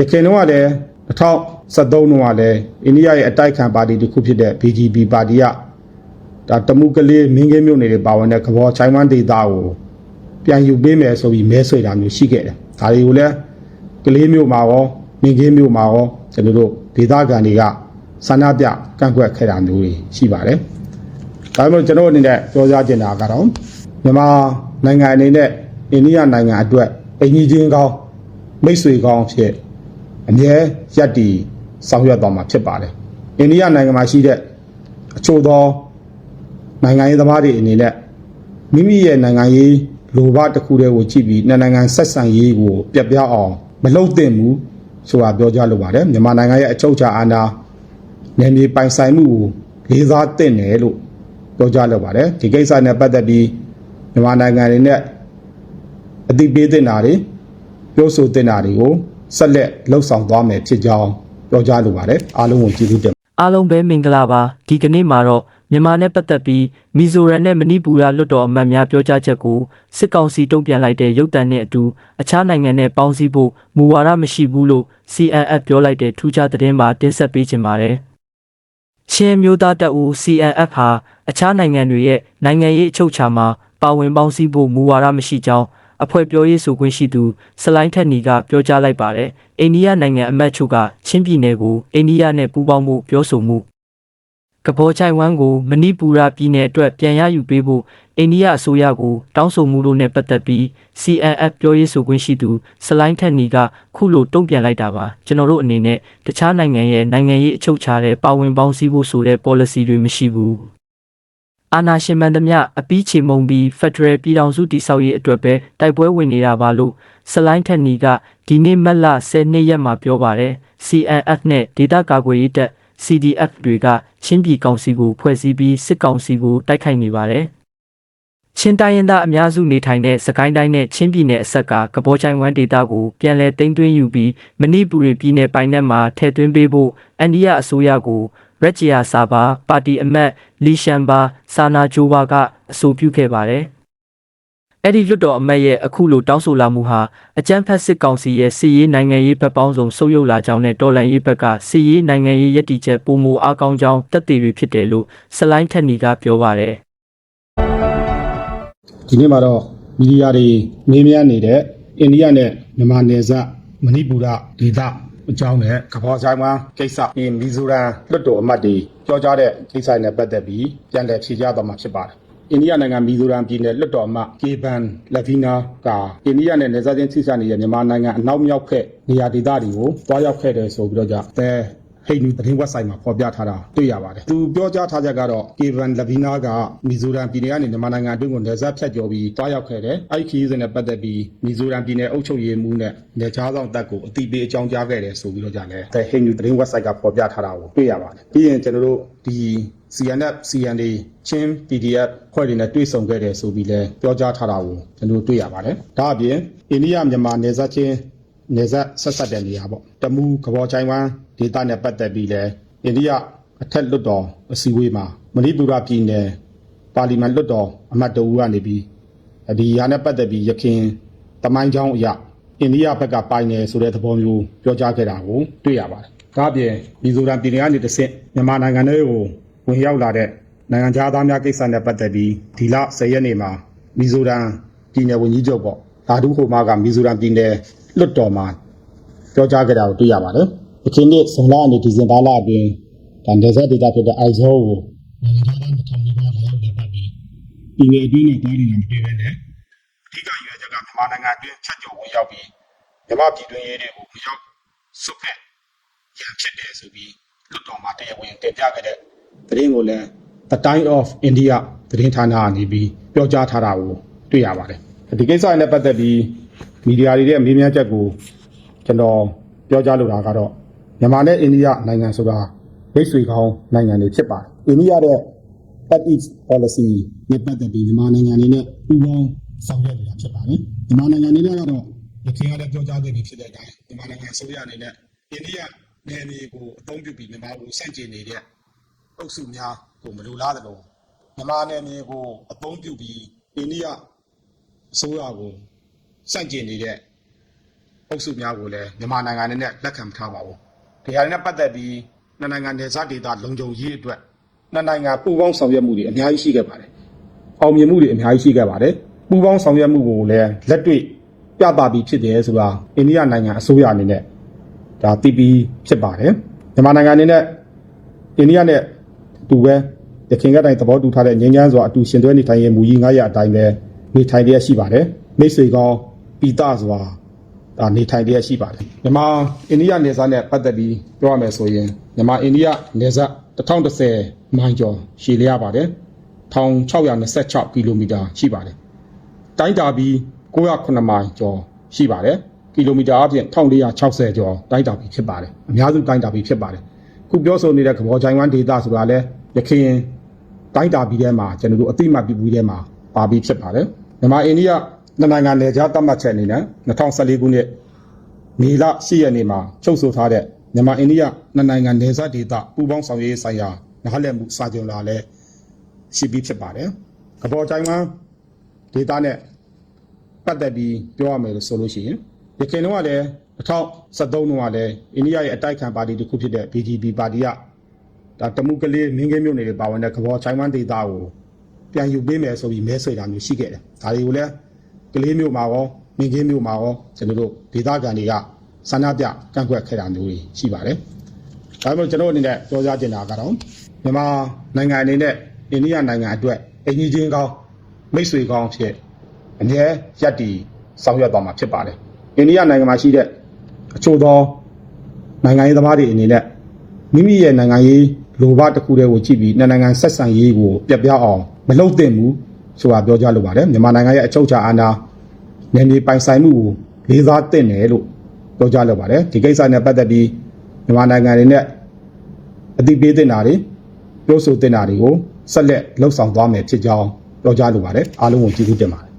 ရခိုင်တော့ကလည်း2013တုန်းကလည်းအိန္ဒိယရဲ့အတိုက်ခံပါတီတစ်ခုဖြစ်တဲ့ BJP ပါတီကဒါတမှုကလေးမင်းကင်းမြို့နယ်တွေပါဝင်တဲ့ကဘောချိုင်းဝမ်ဒေသကိုပြန်ယူပေးမယ်ဆိုပြီးမဲဆွေတာမျိုးရှိခဲ့တယ်ဒါတွေကိုလည်းကလေးမြို့မှာရောမင်းကင်းမြို့မှာရောကျွန်တော်တို့ဒေသခံတွေကဆန္ဒပြကန့်ကွက်ခဲ့တာမျိုးတွေရှိပါတယ်ဒါပေမဲ့ကျွန်တော်အနေနဲ့ပြောကြားချင်တာကတော့မြန်မာနိုင်ငံအနေနဲ့အိန္ဒိယနိုင်ငံအတွက်အင်ကြီးချင်းကောင်းမိတ်ဆွေကောင်းဖြစ် အမြဲရက်တီဆောင်ရွက်သွားမှာဖြစ်ပါတယ်။အိန္ဒိယနိုင်ငံမှာရှိတဲ့အချို့သောနိုင်ငံရေးသမားတွေအနေနဲ့မိမိရဲ့နိုင်ငံရေးလိုဘတစ်ခုတည်းကိုကြည့်ပြီးနှစ်နိုင်ငံဆက်ဆံရေးကိုပြတ်ပြားအောင်မလုပ်သင့်ဘူးဆိုတာပြောကြားလိုပါတယ်။မြန်မာနိုင်ငံရဲ့အချုပ်အခြာအာဏာနယ်မြေပိုင်ဆိုင်မှုကိုလေးစားသင့်တယ်လို့ပြောကြားလိုပါတယ်။ဒီကိစ္စနဲ့ပတ်သက်ပြီးမြန်မာနိုင်ငံတွေနဲ့အသိပေးသင့်တာတွေပြောဆိုတင်တာတွေကို ဆက်လက်လှုပ်ဆောင်သွားမယ်ဖြစ်ကြောင်းပြောကြားလိုပါတယ်အားလုံးကိုကျေးဇူးတင်အားလုံးပဲမင်္ဂလာပါဒီကနေ့မှာတော့မြန်မာနဲ့ပတ်သက်ပြီးမီဇိုရမ်နဲ့မဏိပူရလွတ်တော်အမတ်များပြောကြားချက်ကိုစစ်ကောင်စီတုံ့ပြန်လိုက်တဲ့ရုပ်တံနဲ့အတူအခြားနိုင်ငံနဲ့ပေါင်းစည်းဖို့မူဝါဒမရှိဘူးလို့ CNF ပြောလိုက်တဲ့ထူးခြားသတင်းမှာတင်ဆက်ပေးခြင်းပါတယ်ချင်းမျိုးသားတပ်ဦး CNF ဟာအခြားနိုင်ငံတွေရဲ့နိုင်ငံရေးအချုပ်အခြာမှာပါဝင်ပေါင်းစည်းဖို့မူဝါဒမရှိကြောင်း အဖွဲ့ပြောရေးဆိုခွင့်ရှိသူစလိုင်းထက်နီကပြောကြားလိုက်ပါတယ်။အိန္ဒိယနိုင်ငံအမတ်ချုပ်ကချင်းပြည်နယ်ကိုအိန္ဒိယနဲ့ပူးပေါင်းမှုပြောဆိုမှုကဘောချိုင်ဝမ်ကိုမဏိပူရပြည်နယ်အတွက်ပြန်ရယူပေးဖို့အိန္ဒိယအစိုးရကိုတောင်းဆိုမှုလို့နဲ့ပတ်သက်ပြီး CNF ပြောရေးဆိုခွင့်ရှိသူစလိုင်းထက်နီကခုလိုတုံ့ပြန်လိုက်တာပါကျွန်တော်တို့အနေနဲ့တခြားနိုင်ငံရဲ့နိုင်ငံရေးအချုပ်အခြာတဲ့ပါဝင်ပေါင်းစည်းဖို့ဆိုတဲ့ policy တွေမရှိဘူး အာနာရှင်မန်သမျှအပီးချေမုံပြီး Federal ပြည်ထောင်စုတည်ဆောက်ရေးအတွက်ပဲတိုက်ပွဲဝင်နေတာပါလို့စလိုင်းထက်နီကဒီနေ့မက်လ10နှစ်ရက်မှာပြောပါတယ် CNF နဲ့ဒေတာကာကွယ်ရေးတပ် CDF တွေကချင်းပြည်ကောင်စီကိုဖွဲ့စည်းပြီးစစ်ကောင်စီကိုတိုက်ခိုက်နေပါတယ်။ချင်းတိုင်းရင်းသားအများစုနေထိုင်တဲ့စကိုင်းတိုင်းနဲ့ချင်းပြည်နယ်အဆက်ကကဘောချိုင်ဝမ်ဒေသကိုပြန်လည်သိမ်းသွင်းယူပြီးမဏိပူရပြည်နယ်ပိုင်နက်မှာထည့်သွင်းပေးဖို့အိန္ဒိယအစိုးရကို ရက်ဂျီယာဆာဘာပါတီအမတ်လီရှန်ဘာစာနာဂျိုဘာကအဆိုပြုခဲ့ပါတယ်။အဲ့ဒီလွတ်တော်အမတ်ရဲ့အခုလိုတောင်းဆိုလာမှုဟာအကြမ်းဖက်စစ်ကောင်စီရဲ့စစ်ရေးနိုင်ငံရေးဘက်ပေါင်းစုံဆုပ်ယုပ်လာကြောင်းနဲ့တော်လှန်ရေးဘက်ကစစ်ရေးနိုင်ငံရေးရည်တည်ချက်ပုံမူအားကောင်းကြောင်းတက်တည်တွေဖြစ်တယ်လို့စလိုင်းထက်နီကပြောပါတယ်ဒီနေ့မှာတော့မီဒီယာတွေနေမြန်းနေတဲ့အိန္ဒိယနဲ့မြန်မာနယ်စပ်မဏိပူရဒေသ အကြောင်းနဲ့ကဘောဆိုင်မှာကိစ္စဒီမီဇိုရမ်လွတ်တော်အမတ်တွေပြောကြားတဲ့ကိစ္စနဲ့ပတ်သက်ပြီးပြန်လည်ဖြေကြားသွားမှာဖြစ်ပါတယ်အိန္ဒိယနိုင်ငံမီဇိုရမ်ပြည်နယ်လွတ်တော်အမတ်ကေဘန်လက်ဗီနာကအိန္ဒိယနဲ့နယ်စပ်ချင်းထိစပ်နေတဲ့မြန်မာနိုင်ငံအနောက်မြောက်ဖက်နေရာဒေသတွေကိုတွားရောက်ခဲ့တယ်ဆိုပြီးတော့ကြတဲ့ ဟိတ်နူသတင်းဝက်ဆိုက်မှာဖော်ပြထားတာတွေ့ရပါတယ်။သူပြောကြားထားချက်ကတော့ကေဗန်လဗီနာကမီဇိုရမ်ပြည်နယ်ကနေမြန်မာနိုင်ငံအတွင်းကိုနယ်စပ်ဖြတ်ကျော်ပြီးတွားရောက်ခဲ့တယ်။အဲ့ဒီခရီးစဉ်နဲ့ပတ်သက်ပြီးမီဇိုရမ်ပြည်နယ်အုပ်ချုပ်ရေးမှူးနဲ့နယ်ခြားဆောင်တပ်ကိုအတိပေးအကြောင်းကြားခဲ့တယ်ဆိုပြီးတော့ကြတယ်။တဲ့ဟိတ်နူသတင်းဝက်ဆိုက်ကဖော်ပြထားတာကိုတွေ့ရပါတယ်။ပြီးရင်ကျွန်တော်တို့ဒီ CNF CND ချင်း PDF ဖွဲ့တွေနဲ့တွေ့ဆုံခဲ့တယ်ဆိုပြီးလဲပြောကြားထားတာကိုကျွန်တော်တို့တွေ့ရပါတယ်။ဒါအပြင်အိန္ဒိယမြန်မာနယ်စပ်ချင်း နေဆက်ဆက်ဆက်တဲ့နေရာပေါ့တမူကဘောချိုင်ဝမ်ဒေသနဲ့ပတ်သက်ပြီးလဲအိန္ဒိယအထက်လွတ်တော်အစည်းအဝေးမှာမဏိပူရပြည်နယ်ပါလီမန်လွတ်တော်အမတ်တအူးကနေပြီးဒီဟာနဲ့ပတ်သက်ပြီးရခင်တမိုင်းချောင်းအရာအိန္ဒိယဘက်ကပိုင်တယ်ဆိုတဲ့သဘောမျိုးပြောကြားခဲ့တာကိုတွေ့ရပါတယ်။ဒါ့အပြင်မီဇိုရမ်ပြည်နယ်ကနေတစ်ဆင့်မြန်မာနိုင်ငံတွေကိုဝင်ရောက်လာတဲ့နိုင်ငံခြားသားများကိစ္စနဲ့ပတ်သက်ပြီးဒီလ10ရက်နေ့မှာမီဇိုရမ်ပြည်နယ်ဝန်ကြီးချုပ်ပေါ့ဓာတုဟိုမာကမီဇိုရမ်ပြည်နယ် လွတ်တော်မှာပြောကြားခဲ့တာကိုတွေ့ရပါတယ်။ဒီနေ့ဇွန်လအနေဒီဇင်ဘာလအတွင်းဒါနေဆက်ဒေတာဖြစ်တဲ့အိုက်ဇောကိုနိုင်ငံသားတစ်ထောင်နီးပါးလာရောက်တဲ့ပတ်ပြီးပြည်နယ်အတွင်းနဲ့တိုင်းနိုင်ငံမတွေ့ဘဲနဲ့အဓိကရွေးချက်ကမြန်မာနိုင်ငံအတွင်းချက်ကြုံဝင်ရောက်ပြီးမြန်မာပြည်တွင်းရေးတွေကိုမရောက်စွတ်ဖက်ရန်ဖြစ်တယ်ဆိုပြီးလွတ်တော်မှာတရားဝင်တင်ပြခဲ့တဲ့သတင်းကိုလည်း The Time of India သတင်းဌာနကနေပြီးပြောကြားထားတာကိုတွေ့ရပါတယ်။ဒီကိစ္စနဲ့ပတ်သက်ပြီး မီဒီယာတွေရဲ့မေးမြန်းချက်ကိုကျွန်တော်ပြောကြားလိုတာကတော့မြန်မာနဲ့အိန္ဒိယနိုင်ငံဆိုတာမိတ်ဆွေကောင်းနိုင်ငံတွေဖြစ်ပါတယ်။အိန္ဒိယရဲ့ Act East policy နဲ့ပတ်သက်ပြီးမြန်မာနိုင်ငံအနေနဲ့ပူးပေါင်းဆောင်ရွက်နေတာဖြစ်ပါတယ်။မြန်မာနိုင်ငံအနေနဲ့ကတော့ရခိုင်ကလည်းပြောကြားခဲ့ပြီးဖြစ်တဲ့အတိုင်းမြန်မာနိုင်ငံအစိုးရအနေနဲ့အိန္ဒိယနယ်မြေကိုအသုံးပြုပြီးမြန်မာကိုစန့်ကျင်နေတဲ့အုပ်စုများကိုမလိုလားတယ်လို့မြန်မာနယ်မြေကိုအသုံးပြုပြီးအိန္ဒိယအစိုးရကို စန့်ကျင်နေတဲ့အုပ်စုများကိုလည်းမြန်မာနိုင်ငံအနေနဲ့လက်ခံမထားပါဘူးဒီဟာတွေနဲ့ပတ်သက်ပြီးနှစ်နိုင်ငံနယ်စပ်ဒေသလုံခြုံရေးအတွက်နှစ်နိုင်ငံပူးပေါင်းဆောင်ရွက်မှုတွေအများကြီးရှိခဲ့ပါတယ်အောင်မြင်မှုတွေအများကြီးရှိခဲ့ပါတယ်ပူးပေါင်းဆောင်ရွက်မှုကိုလည်းလက်တွေ့ပြသပြီးဖြစ်တယ်ဆိုတာအိန္ဒိယနိုင်ငံအစိုးရအနေနဲ့ဒါသိပြီးဖြစ်ပါတယ်မြန်မာနိုင်ငံအနေနဲ့အိန္ဒိယနဲ့အတူပဲရခိုင်ကတိုင်းသဘောတူထားတဲ့ငြိမ်းချမ်းစွာအတူရှင်တွဲနေထိုင်ရေးမူကြီး900အတိုင်းပဲနေထိုင်ရရှိပါတယ်မိတ်ဆွေကောင်း ပိတစွာဒါနေထိုင်ရရှိပါတယ်မြန်မာအိန္ဒိယနယ်စပ်နဲ့ပတ်သက်ပြီးပြောရမယ်ဆိုရင်မြန်မာအိန္ဒိယနယ်စပ်1010မိုင်ကျော်ရှည်လျားပါတယ်1626ကီလိုမီတာရှိပါတယ်တိုင်းတာပြီး909မိုင်ကျော်ရှိပါတယ်ကီလိုမီတာအပြင်1460ကျော်တိုင်းတာပြီးဖြစ်ပါတယ်အများစုတိုင်းတာပြီးဖြစ်ပါတယ်ခုပြောဆိုနေတဲ့ကဘောချိုင်ဝမ်ဒေတာဆိုတာလဲရခိုင်တိုင်းတာပြီးထဲမှာကျွန်တော်တို့အတိအမှတ်ပြုပြီးထဲမှာပါပြီးဖြစ်ပါတယ်မြန်မာအိန္ဒိယ နှစ်နိုင်ငံနယ်ခြားသတ်မှတ်ချက်အနေနဲ့2014ခုနှစ်မေလ10ရက်နေ့မှာချုပ်ဆိုထားတဲ့မြန်မာအိန္ဒိယနှစ်နိုင်ငံနယ်စပ်ဒေသပူးပေါင်းဆောင်ရွက်ရေးဆိုင်ရာနားလည်မှုစာချုပ်လာလဲရှိပြီးဖြစ်ပါတယ်။ကဘောချိုင်မှာဒေသနဲ့ပတ်သက်ပြီးပြောရမယ်လို့ဆိုလို့ရှိရင်ရခိုင်တော့ကလည်း2013တုန်းကလည်းအိန္ဒိယရဲ့အတိုက်ခံပါတီတစ်ခုဖြစ်တဲ့ BJP ပါတီကဒါတမှုကလေးမင်းကင်းမြို့နယ်တွေပါဝင်တဲ့ကဘောချိုင်ဝမ်ဒေသကိုပြန်ယူပေးမယ်ဆိုပြီးမဲဆွေတာမျိုးရှိခဲ့တယ်။ဒါတွေကိုလည်း ကလေးမျိုးမှာရောမင်းကင်းမျိုးမှာရောကျွန်တော်တို့ဒေသခံတွေကဆန္ဒပြကန့်ကွက်ခဲ့တာမျိုးတွေရှိပါတယ်။ဒါပေမဲ့ကျွန်တော်အနေနဲ့ပြောကြားချင်တာကတော့မြန်မာနိုင်ငံအနေနဲ့အိန္ဒိယနိုင်ငံအတွက်အင်ကြီးချင်းကောင်းမိတ်ဆွေကောင်းဖြစ်အမြဲရပ်တည်ဆောင်ရွက်သွားမှာဖြစ်ပါတယ်။အိန္ဒိယနိုင်ငံမှာရှိတဲ့အချို့သောနိုင်ငံရေးသမားတွေအနေနဲ့မိမိရဲ့နိုင်ငံရေးလိုဘတစ်ခုတည်းကိုကြည့်ပြီးနှစ်နိုင်ငံဆက်ဆံရေးကိုပြတ်ပြားအောင်မလုပ်သင့်ဘူး ဆိုတာပြောကြားလိုပါတယ်မြန်မာနိုင်ငံရဲ့အချုပ်အခြာအာဏာနယ်မြေပိုင်ဆိုင်မှုကိုလေးစားသင့်တယ်လို့ပြောကြားလိုပါတယ်ဒီကိစ္စနဲ့ပတ်သက်ပြီးမြန်မာနိုင်ငံတွေနဲ့အသိပေးသင့်တာတွေပြောဆိုသင့်တာတွေကိုဆက်လက်လှုပ်ဆောင်သွားမယ်ဖြစ်ကြောင်းပြောကြားလိုပါတယ်အားလုံးကိုကျေးဇူးတင်ပါတယ်